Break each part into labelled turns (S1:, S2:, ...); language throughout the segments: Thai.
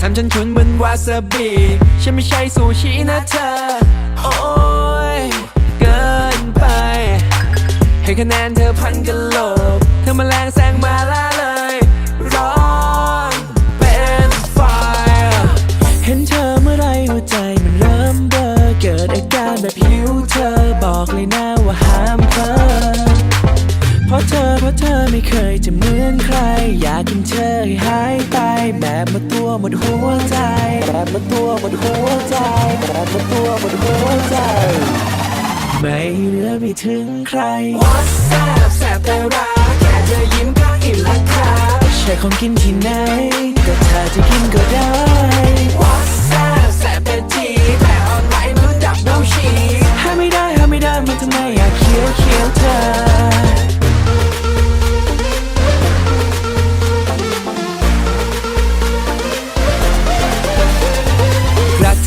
S1: ทำฉันชุนบนวาซาบิฉันไม่ใช่ซูชินะเธอ โอ้ย เกินไป ให้คะแนนเธอพันกันโล ไม่เคยจะเหมือนใคร อยากกินเธอให้หายไป แบบหมดตัวหมดหัวใจ แบบหมดตัวหมดหัวใจ แบบหมดตัวหมดหัวใจ ไม่เหลือไม่ถึงใครวอแซบแสบแต่รักแค่เธอยิ้มก็อิ่มและครับใช่ของกินที่ไหนก็เธอจะกินก็ได้ว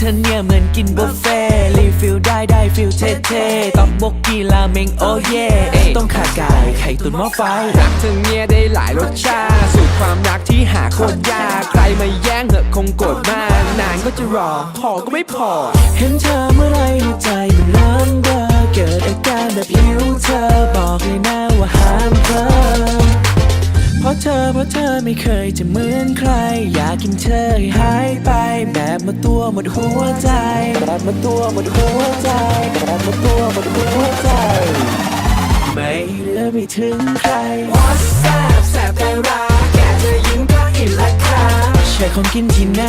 S1: ธอเนี่ยเหมือนกินบุฟเฟ่รีฟิลได้ได้ฟิลเท่ๆต้องบกกีราเมงโอ้เย่ต้องขาไก่ไข่ตุ๋นหม้อไฟ รักเธอเนี่ยได้หลายรสชาติสูตรความรักที่หาโคตรยาก ใครมาแย่งเหอะคงโกรธมาก นานก็จะรอ พอก็ไม่พอ เห็นเธอเมื่อไรหัวใจมัน อเพราะเธอไม่เคยจะเหมือนใคร อยากกินเธอให้หายไป แบบหมดตัวหมดหัวใจ แบบหมดตัวหมดหัวใจ แบบหมดตัวหมดหัวใจ ไม่เหลือไม่ถึงใครวอแซบแสบแต่รักแค่เธอยิ้มก็อิ่มและครับใช่ของกินที่ไหน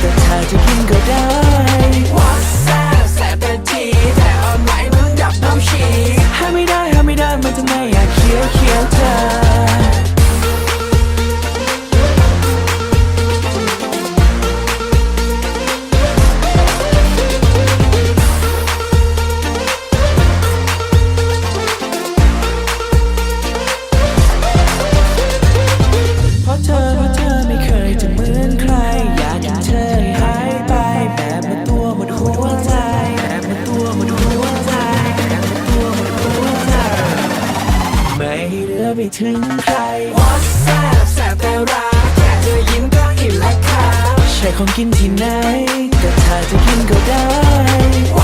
S1: แต่เธอจะกินก็ได้วอแซบแสบแต่ทีแต่ออนไลน์มันดับน้ำชีห้ามไม่ได้ห้ามไม่ได้มันทำไมอยากเคี้ยวเคี้ยวเธอ ลือไม่ถึงใครวอแซบแสบแต่รักแค่เธอยิ้มก็อิ่มและครับใช่ของกินที่ไหนก็เธอจะกินก็ได้ว